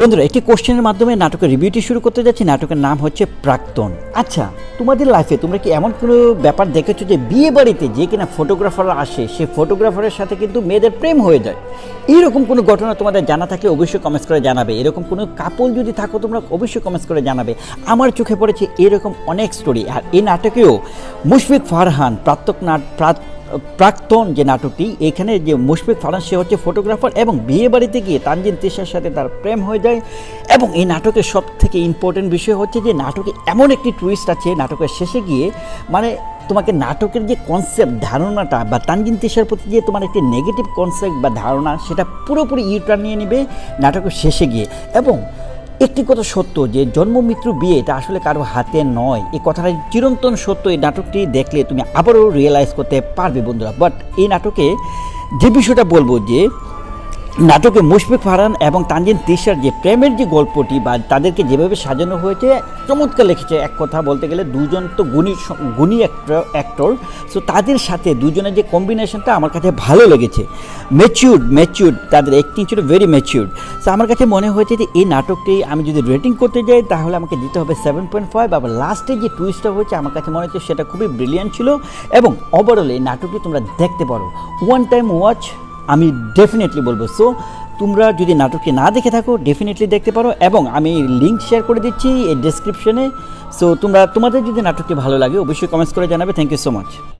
বন্ধুরা, একটি কোশ্চেনের মাধ্যমে নাটকের রিভিউটি শুরু করতে যাচ্ছি। নাটকের নাম হচ্ছে প্রাক্তন। আচ্ছা তোমাদের লাইফে তোমরা কি এমন কোনো ব্যাপার দেখেছ যে বিয়ে বাড়িতে যে কিনা ফটোগ্রাফার আসে, সে ফটোগ্রাফারের সাথে কিন্তু মেয়েদের প্রেম হয়ে যায়? এইরকম কোনো ঘটনা তোমাদের জানা থাকলে অবশ্যই কমেন্টস করে জানাবে। এরকম কোনো কাপল যদি থাকো, তোমরা অবশ্যই কমেন্টস করে জানাবে। আমার চোখে পড়েছে এরকম অনেক স্টোরি আর এই নাটকেও মুশফিক ফারহান, প্রাত্যক নাট প্রাক্তন যে নাটকটি, এখানে যে মুশফিক ফারহান সে হচ্ছে ফটোগ্রাফার এবং বিয়ে বাড়িতে গিয়ে তানজিন তিশার সাথে তার প্রেম হয়ে যায় এবং এই নাটকের সব থেকে ইম্পর্টেন্ট বিষয় হচ্ছে যে নাটকে এমন একটি টুইস্ট আছে, নাটকের শেষে গিয়ে মানে তোমাকে নাটকের যে কনসেপ্ট ধারণাটা বা তানজিন তিশার প্রতি যে তোমার একটি নেগেটিভ কনসেপ্ট বা ধারণা, সেটা পুরোপুরি ইউটার্ন নিয়ে নেবে নাটকের শেষে গিয়ে। এবং একটি কথা সত্য যে জন্ম, মৃত্যু, বিয়ে এটা আসলে কারও হাতে নয়। এই কথাটা চিরন্তন সত্য এই নাটকটি দেখলে তুমি আবারও রিয়েলাইজ করতে পারবে বন্ধুরা। বাট এই নাটকে যে বিষয়টা বলব যে নাটকে মুশফিক ফারহান এবং তানজিন তিশার যে প্রেমের যে গল্পটি বা তাদেরকে যেভাবে সাজানো হয়েছে, চমৎকার লিখেছে। এক কথা বলতে গেলে দুজন তো গুণী গুণী অ্যাক্টর অ্যাক্টর সো তাদের সাথে দুজনের যে কম্বিনেশনটা আমার কাছে ভালো লেগেছে। ম্যাচিউর্ড ম্যাচিউর্ড তাদের অ্যাক্টিং ছিল ভেরি ম্যাচিউর্ড সো আমার কাছে মনে হয়েছে যে এই নাটকটি আমি যদি রেটিং করতে যাই, তাহলে আমাকে দিতে হবে সেভেন পয়েন্ট ফাইভ আবার লাস্টে যে টুইস্টটা হয়েছে, আমার কাছে মনে হচ্ছে সেটা খুবই ব্রিলিয়ান্ট ছিল। এবং ওভারঅল এই নাটকটি তোমরা দেখতে পারো। ওয়ান টাইম ওয়াচ আমি ডেফিনেটলি বলব। সো তোমরা যদি নাটকটি না দেখে থাকো ডেফিনেটলি দেখতে পারো এবং আমি লিঙ্ক শেয়ার করে দিচ্ছি এই ডেসক্রিপশনে সো তোমরা, তোমাদের যদি নাটকটি ভালো লাগে, অবশ্যই কমেন্টস করে জানাবে। Thank you so much